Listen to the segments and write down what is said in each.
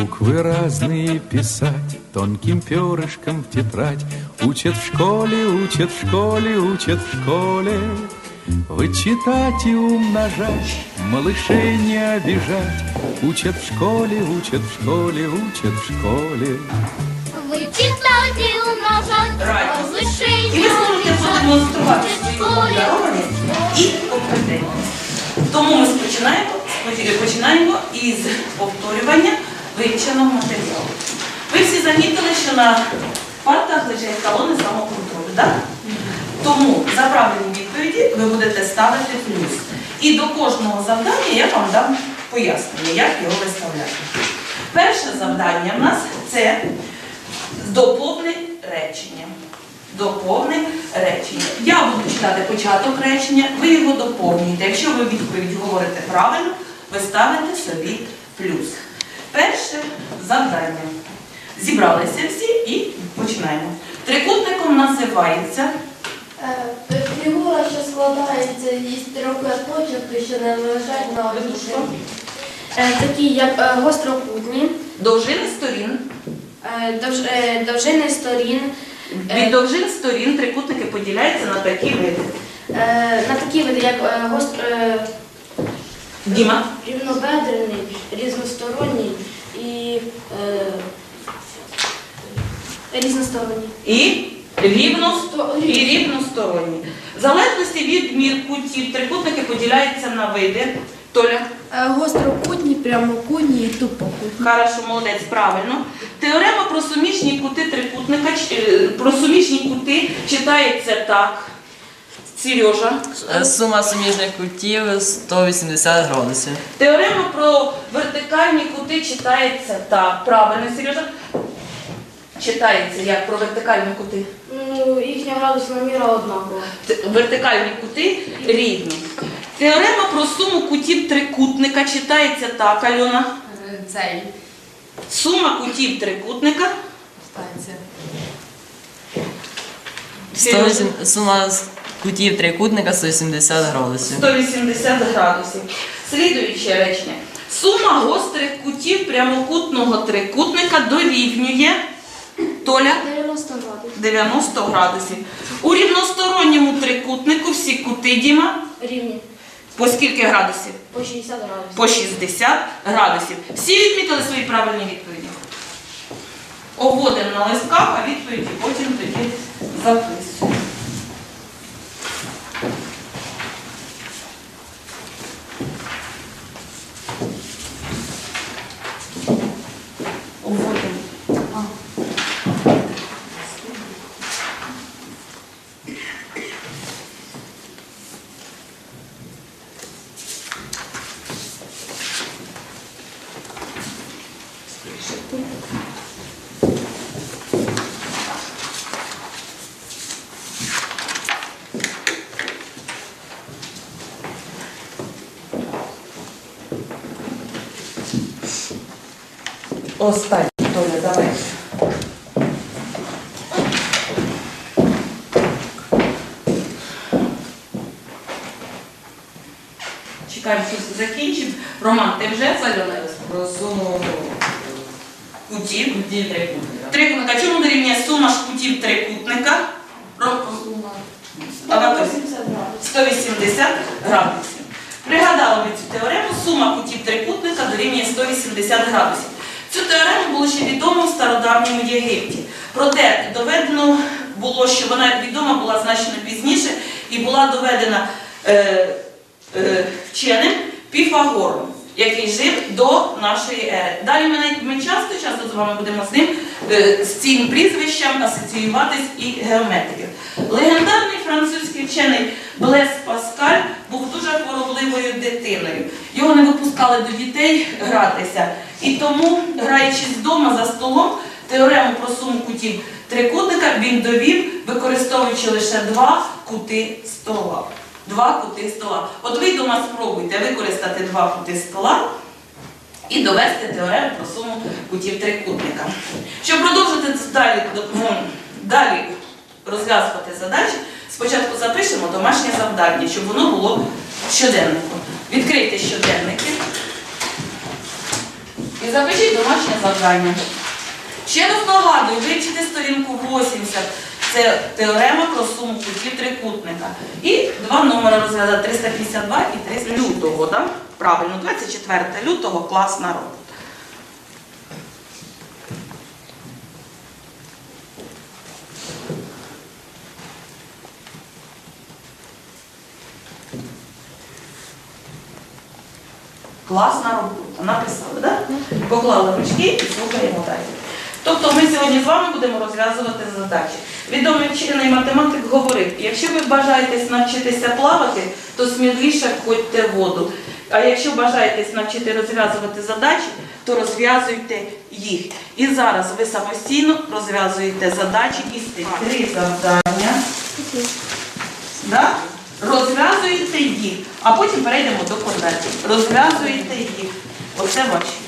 Буквы разные писать Тонким перышком в тетрадь Учат в школе, учат в школе, учат в школе Вычитать и умножать Малышей не обижать Учат в школе, учат в школе, учат в школе Вичитати умножать, Радість. І лишення ви зможете продемонструвати свої школі. обдаровані і компетентність. Тому ми починаємо, починаємо із повторювання вивченого матеріалу. Ви всі замітили, що на партах лежать талони самоконтролю, так? Тому за правильні відповіді ви будете ставити плюс. І до кожного завдання я вам дам пояснення, як його виставляти. Перше завдання в нас це доповни речення. Доповни речення. Я буду читати початок речення, ви його доповнюєте. Якщо ви відповідь говорите правильно, ви ставите собі плюс. Перше завдання. Зібралися всі і починаємо. Трикутником називається Е, Фігура, що складається із трьох точок, що не лежать на одній прямій. Е, Такі як е, гострокутні, довжини сторін. довж- е, довжини сторін. Від довжин сторін трикутники поділяються на такі види. е, на такі види, як е, гостро, е, Діма. рівнобедрений, різносторонній і е, різносторонній. І рівно Сто- і рівносторонні. В залежності від мір кутів трикутники поділяються на види. Толя, Е, Гострокутні, прямокутні і тупокутні. хорошо, молодець, правильно. Теорема про суміжні кути трикутника, е, про суміжні кути читається так. Сережа. Е, Сума суміжних кутів 180 градусів. Теорема про вертикальні кути читається так. Правильно, Сережа. Читається як про вертикальні кути. Ну, їхня градусна міра однакова. Вертикальні кути рівні. Теорема про суму кутів трикутника читається так, Альона. Цей. Сума кутів трикутника. 108 Сума кутів трикутника 180 градусів. 180 градусів. Слідуюче речення. Сума гострих кутів прямокутного трикутника дорівнює Толя 90 градусів. 90 градусів. У рівносторонньому трикутнику всі кути Діма Рівні. по скільки градусів? По 60 градусів. По 60 градусів. Всі відмітили свої правильні відповіді. Обводимо на листках, а відповіді потім тоді записуємо. Останнє, Толя, давай. Чекаємо, що все закінчимо. Роман, ти вже з Альоною? Кутів. кутів трикутника. Трикутника. Чому дорівнює сума ж кутів трикутника? Анатолій. 180 градусів. Пригадали ви цю теорему, сума кутів трикутника дорівнює 180 градусів. Цю теорему було ще відомо в стародавньому Єгипті. Проте доведено було, що вона відома була значно пізніше і була доведена е, е, вченим Піфагором, який жив до нашої ери. Далі ми, ми часто, часто з вами будемо з ним е, з цим прізвищем асоціюватись і геометрів. Легендарний французький вчений Блес Паскаль був дуже хворобливою дитиною. Його не випускали до дітей гратися. І тому, граючись вдома за столом, теорему про суму кутів трикутника він довів, використовуючи лише два кути стола. Два кути стола. От ви вдома спробуйте використати два кути стола і довести теорему про суму кутів трикутника. Щоб продовжити далі, ну, далі розв'язувати задачі, спочатку запишемо домашнє завдання, щоб воно було в щоденнику. Відкрийте щоденники. І запишіть домашнє завдання. Ще раз нагадую, вивчити сторінку 80. Це теорема про суму кутів трикутника. І два номери розглядати 352 і 300 лютого. Да? Правильно, 24 лютого класна робота. Класна робота. Написали, так? Поклали ручки і слухаємо далі. Тобто ми сьогодні з вами будемо розв'язувати задачі. Відомий вчений математик говорив, якщо ви бажаєтесь навчитися плавати, то сміливіше входьте в воду. А якщо бажаєтесь навчити розв'язувати задачі, то розв'язуйте їх. І зараз ви самостійно розв'язуєте задачі із тих три завдання. Да? Розв'язуєте їх, а потім перейдемо до конвертів. Розв'язуєте їх. Оце ваші.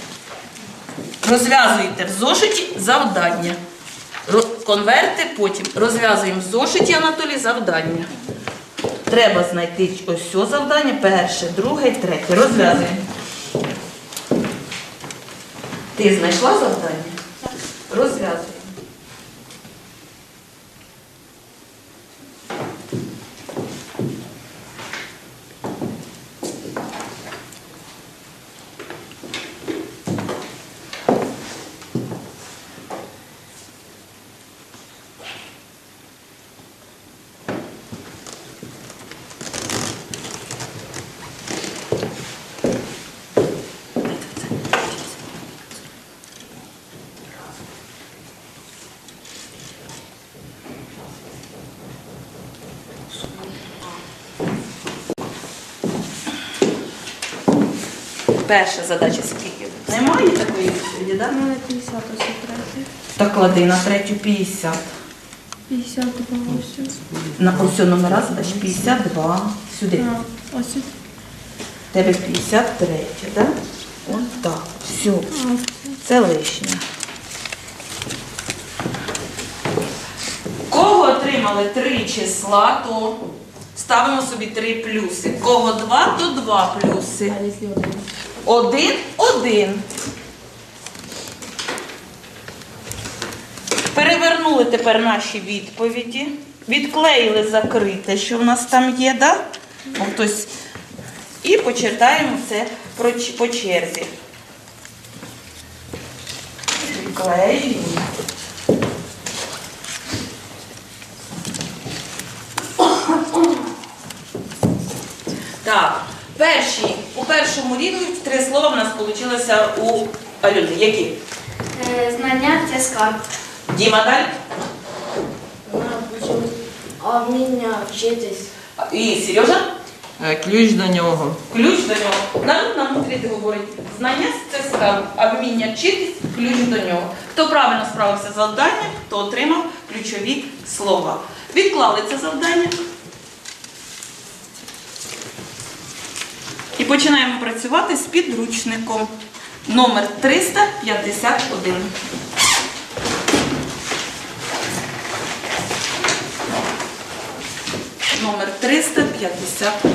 Розв'язуєте в зошиті завдання. Конверти потім. Розв'язуємо в зошиті Анатолій завдання. Треба знайти ось це завдання, перше, друге, третє. Розв'язуємо. Ти знайшла завдання? Розв'язуємо. Перша задача скільки? Немає такої відповіді, так? мене 50 ось третє. Так клади на третю 50. 52 ось. На ось номера задач 52. Сюди. А, ось. Тебе 53, так? Ось так. Все. Це лишнє. Кого отримали три числа, то ставимо собі три плюси. Кого два, то два плюси. А якщо один? Один, один. Перевернули тепер наші відповіді. Відклеїли закрите, що в нас там є, да? О, хтось. І почитаємо це по черзі. Відклеюємо. Так, перші, у першому рівні три слова в нас вийшло у Альони. Які? Е, Знання це скарб. Діма далі. Вміння вчитись. І Сережа? Е, Ключ до нього. Ключ до нього. Народ нам мудріти говорить, знання це скарб, а вміння вчитись ключ до нього. Хто правильно справився з завданням, то отримав ключові слова. Відклали це завдання. Починаємо працювати з підручником номер 351. Номер 351.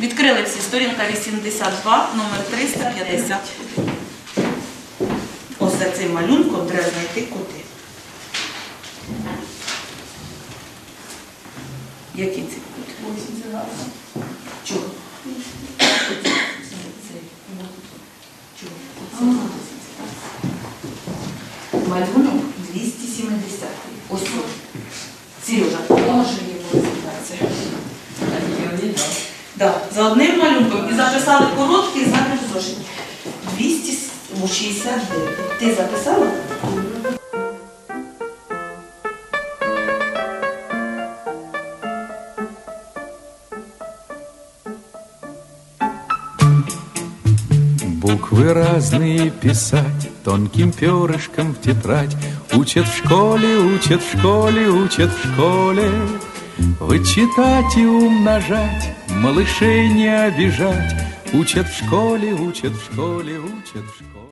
Відкрили всі сторінка 82, номер 350. Ось за цим малюнком треба знайти кути. Ці кути? Чого? Малюнок 270. Ось. Сережа, поможи йому розібратися. Да, за одним малюнком і записали короткий запис зошит. 269. Ти записала? Буквы разные писать Тонким перышком в тетрадь. Учат в школе, учат в школе, учат в школе. Вычитать и умножать Малышей не обижать. Учат в школе, учат в школе, учат в школе